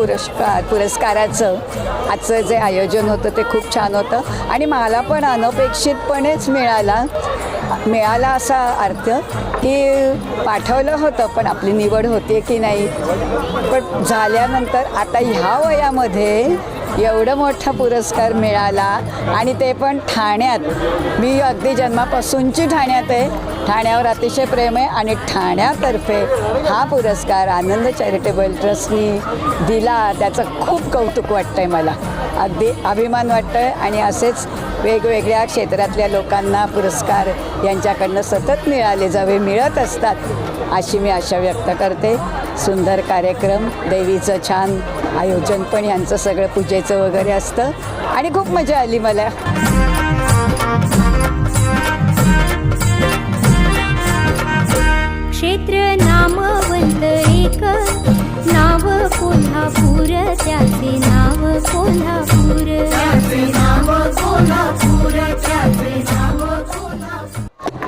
पुरस्कार पुरस्काराचं आजचं जे आयोजन होतं ते खूप छान होतं. आणि मला पण अनपेक्षितपणेच मिळाला मिळाला असा अर्थ की पाठवलं होतं पण आपली निवड होते की नाही? पण झाल्यानंतर आता ह्या वयामध्ये एवढं मोठा पुरस्कार मिळाला आणि ते पण ठाण्यात मी अगदी जन्मापासूनची ठाण्यात आहे. ठाण्यावर अतिशय प्रेम आहे आणि ठाण्यातर्फे हा पुरस्कार आनंद चॅरिटेबल ट्रस्टनी दिला. त्याचं खूप कौतुक वाटतं आहे मला. अगदी अभिमान वाटतं आहे आणि असेच वेगवेगळ्या क्षेत्रातल्या लोकांना पुरस्कार यांच्याकडनं सतत मिळाले जावे मिळत असतात अशी मी आशा व्यक्त करते. सुंदर कार्यक्रम देवीचं छान आयोजन पण यांचं सगळं पूजेचं वगैरे असतं. आणि खूप मजा आली मला.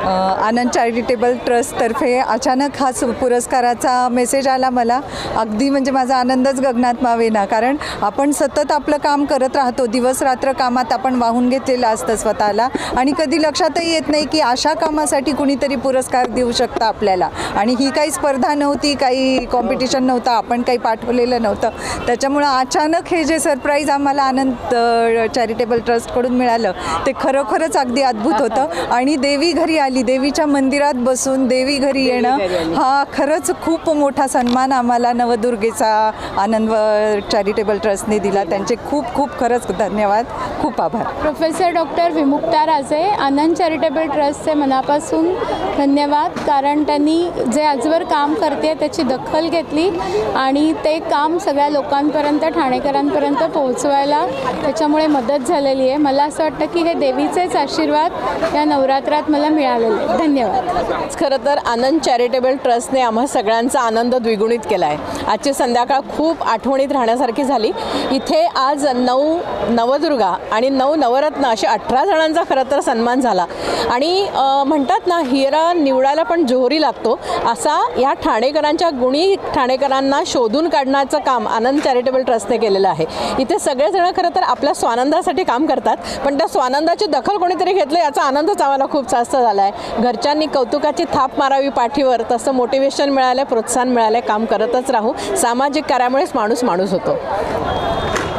आनंद चॅरिटेबल ट्रस्टतर्फे अचानक हा सु पुरस्काराचा मेसेज आला मला. अगदी म्हणजे माझा आनंदच गगनात मावेना. कारण आपण सतत आपलं काम करत राहतो. दिवस रात्र कामात आपण वाहून घेतलेलं असतं स्वतःला. आणि कधी लक्षातही येत नाही की अशा कामासाठी कुणीतरी पुरस्कार देऊ शकता आपल्याला. आणि ही काही स्पर्धा नव्हती काही कॉम्पिटिशन नव्हतं आपण काही पाठवलेलं नव्हतं. त्याच्यामुळं अचानक हे जे सरप्राईज आम्हाला आनंद चॅरिटेबल ट्रस्टकडून मिळालं ते खरोखरच अगदी अद्भुत होतं. आणि देवी घरी आली देवीच्या मंदिरात बसून देवी घरी येणं हा खरंच खूप मोठा सन्मान आम्हाला नवदुर्गेचा आनंद चॅरिटेबल ट्रस्टने दिला. त्यांचे खूप खूप खरंच धन्यवाद. खूप आभार. प्रोफेसर डॉक्टर विमुक्ता राजे आनंद चॅरिटेबल ट्रस्टचे मनापासून धन्यवाद. कारण त्यांनी जे आजवर काम करते त्याची दखल घेतली आणि ते काम सगळ्या लोकांपर्यंत ठाणेकरांपर्यंत पोहोचवायला त्याच्यामुळे मदत झालेली आहे. मला असं वाटतं की हे देवीचेच आशीर्वाद या नवरात्रात मला आलेले आहेत धन्यवाद. खरं तर आनंद चॅरिटेबल ट्रस्टने आम्हा सगळ्यांचा आनंद द्विगुणित केला आहे आजची संध्याकाळ खूप आठवणीत राहण्यासारखी झाली. इथे आज नऊ नवदुर्गा आणि नऊ नवरत्न असे अठरा जणांचा खरं तर सन्मान झाला. आणि म्हणतात ना हिरा निवडायला पण जोहरी लागतो. असा या ठाणेकरांच्या गुणी ठाणेकरांना शोधून काढण्याचं काम आनंद चॅरिटेबल ट्रस्टने केलेलं आहे. इथे सगळेजण खरं तर आपल्या स्वानंदासाठी काम करतात पण त्या स्वानंदाची दखल कोणीतरी घेतलं याचा आनंदच आम्हाला खूप जास्त झाला आहे घरच्यांनी कौतुकाची थाप मारावी पाठीवर तसं मोटिवेशन मिळालं प्रोत्साहन मिळालं काम करतच राहू. सामाजिक कार्यामुळेच माणूस माणूस होतो.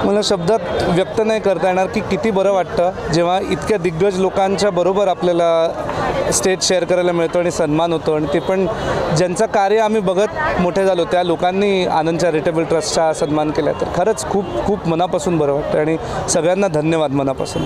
मला शब्दात व्यक्त नाही करता येणार की किती बरं वाटतं जेव्हा इतक्या दिग्गज लोकांच्या बरोबर आपल्याला स्टेज शेअर करायला मिळतो आणि सन्मान होतो. आणि ते पण ज्यांचं कार्य आम्ही बघत मोठे झालो त्या लोकांनी आनंद चॅरिटेबल ट्रस्टचा सन्मान केला. तर खरंच खूप खूप मनापासून बरं वाटतं. आणि सगळ्यांना धन्यवाद मनापासून.